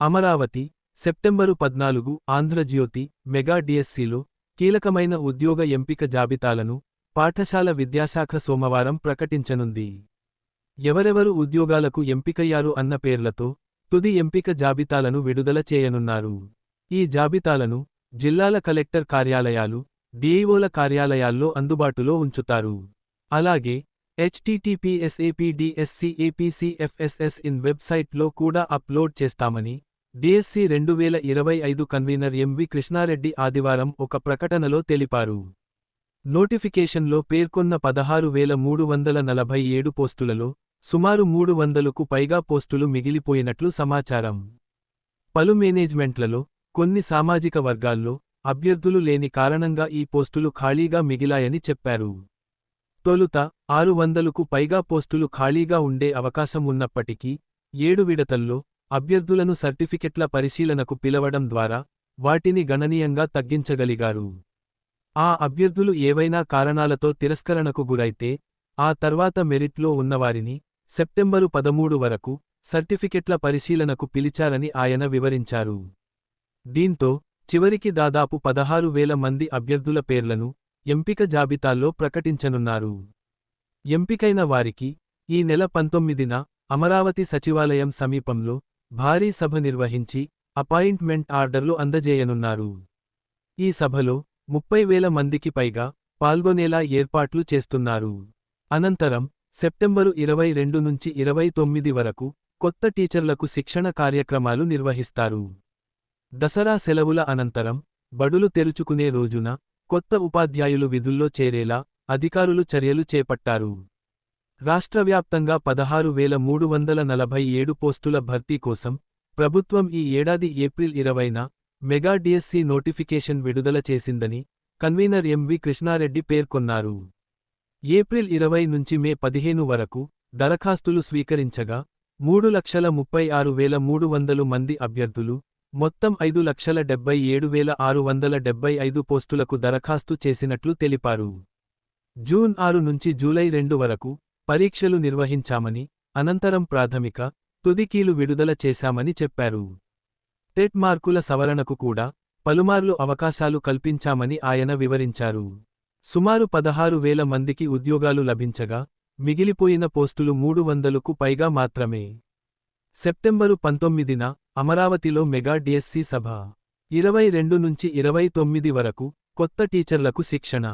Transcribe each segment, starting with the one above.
Amaravati September పద్నాలుగు Andhra Jyothi mega డిఎస్సిలో కీలకమైన ఉద్యోగ ఎంపిక జాబితాలను పాఠశాల విద్యాశాఖ సోమవారం ప్రకటించనుంది. ఎవరెవరు ఉద్యోగాలకు ఎంపికయ్యారు అన్న పేర్లతో తుది ఎంపిక జాబితాలను విడుదల చేయనున్నారు. ఈ జాబితాలను జిల్లాల కలెక్టర్ కార్యాలయాలు డిఈఓల కార్యాలయాల్లో అందుబాటులో ఉంచుతారు. అలాగే హెచ్టిటిపిఎస్ఏపిడిఎస్సిఏపిసిఎఫ్ఎస్ఎస్ ఇన్ వెబ్సైట్లో కూడా అప్లోడ్ చేస్తామని డిఎస్సి రెండు వేల ఇరవై ఐదు కన్వీనర్ ఎంవి కృష్ణారెడ్డి ఆదివారం ఒక ప్రకటనలో తెలిపారు. నోటిఫికేషన్లో పేర్కొన్న పదహారు వేల మూడు వందల నలభై ఏడు పోస్టులలో సుమారు మూడు వందలకు పైగా పోస్టులు మిగిలిపోయినట్లు సమాచారం. పలు మేనేజ్మెంట్లలో కొన్ని సామాజిక వర్గాల్లో అభ్యర్థులు లేని కారణంగా ఈ పోస్టులు ఖాళీగా మిగిలాయని చెప్పారు. తొలుత ఆరు వందలకు పైగా పోస్టులు ఖాళీగా ఉండే అవకాశం ఉన్నప్పటికీ ఏడు విడతల్లో అభ్యర్థులను సర్టిఫికెట్ల పరిశీలనకు పిలవడం ద్వారా వాటిని గణనీయంగా తగ్గించగలిగారు. ఆ అభ్యర్థులు ఏవైనా కారణాలతో తిరస్కరణకు గురైతే ఆ తర్వాత మెరిట్లో ఉన్నవారిని సెప్టెంబరు పదమూడు వరకు సర్టిఫికెట్ల పరిశీలనకు పిలిచారని ఆయన వివరించారు. దీంతో చివరికి దాదాపు పదహారు వేల మంది అభ్యర్థుల పేర్లను ఎంపిక జాబితాల్లో ప్రకటించనున్నారు. ఎంపికైన వారికి ఈ నెల పంతొమ్మిదిన అమరావతి సచివాలయం సమీపంలో భారీ సభ నిర్వహించి అపాయింట్మెంట్ ఆర్డర్లు అందజేయనున్నారు. ఈ సభలో ముప్పై వేల మందికి పైగా పాల్గొనేలా ఏర్పాట్లు చేస్తున్నారు. అనంతరం సెప్టెంబరు ఇరవై రెండు నుంచి ఇరవై తొమ్మిది వరకు కొత్త టీచర్లకు శిక్షణ కార్యక్రమాలు నిర్వహిస్తారు. దసరా సెలవుల అనంతరం బడులు తెరుచుకునే రోజున కొత్త ఉపాధ్యాయులు విధుల్లో చేరేలా అధికారులు చర్యలు చేపట్టారు. రాష్ట్రవ్యాప్తంగా పదహారు వేల మూడు వందల నలభై ఏడు పోస్టుల భర్తీ కోసం ప్రభుత్వం ఈ ఏడాది ఏప్రిల్ ఇరవైన మెగా డిఎస్సి నోటిఫికేషన్ విడుదల చేసిందని కన్వీనర్ ఎంవి కృష్ణారెడ్డి పేర్కొన్నారు. ఏప్రిల్ ఇరవై నుంచి మే పదిహేను వరకు దరఖాస్తులు స్వీకరించగా మూడు లక్షల ముప్పై ఆరు వేల మూడు వందలు మంది అభ్యర్థులు మొత్తం ఐదు లక్షల డెబ్బై ఏడు వేల ఆరు వందల డెబ్బై ఐదు పోస్టులకు దరఖాస్తు చేసినట్లు తెలిపారు. జూన్ ఆరు నుంచి జూలై రెండు వరకు పరీక్షలు నిర్వహించామని అనంతరం ప్రాథమిక తుదికీలు విడుదల చేశామని చెప్పారు. టెట్ మార్కుల సవరణకు కూడా పలుమార్లు అవకాశాలు కల్పించామని ఆయన వివరించారు. సుమారు పదహారు వేల మందికి ఉద్యోగాలు లభించగా మిగిలిపోయిన పోస్టులు మూడు వందలకు పైగా మాత్రమే. సెప్టెంబరు పంతొమ్మిదిన అమరావతిలో మెగా డిఎస్సి సభ. ఇరవై రెండు నుంచి ఇరవై తొమ్మిది వరకు కొత్త టీచర్లకు శిక్షణ.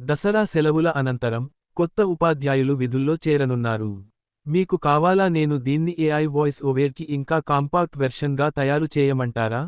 దసరా సెలవుల అనంతరం కొత్త ఉపాధ్యాయులు విధుల్లో చేరనున్నారు. మీకు కావాలా నేను దీన్ని ఏఐ వాయిస్ ఓవేర్కి ఇంకా కాంపాక్ట్ వెర్షన్గా తయారు చేయమంటారా?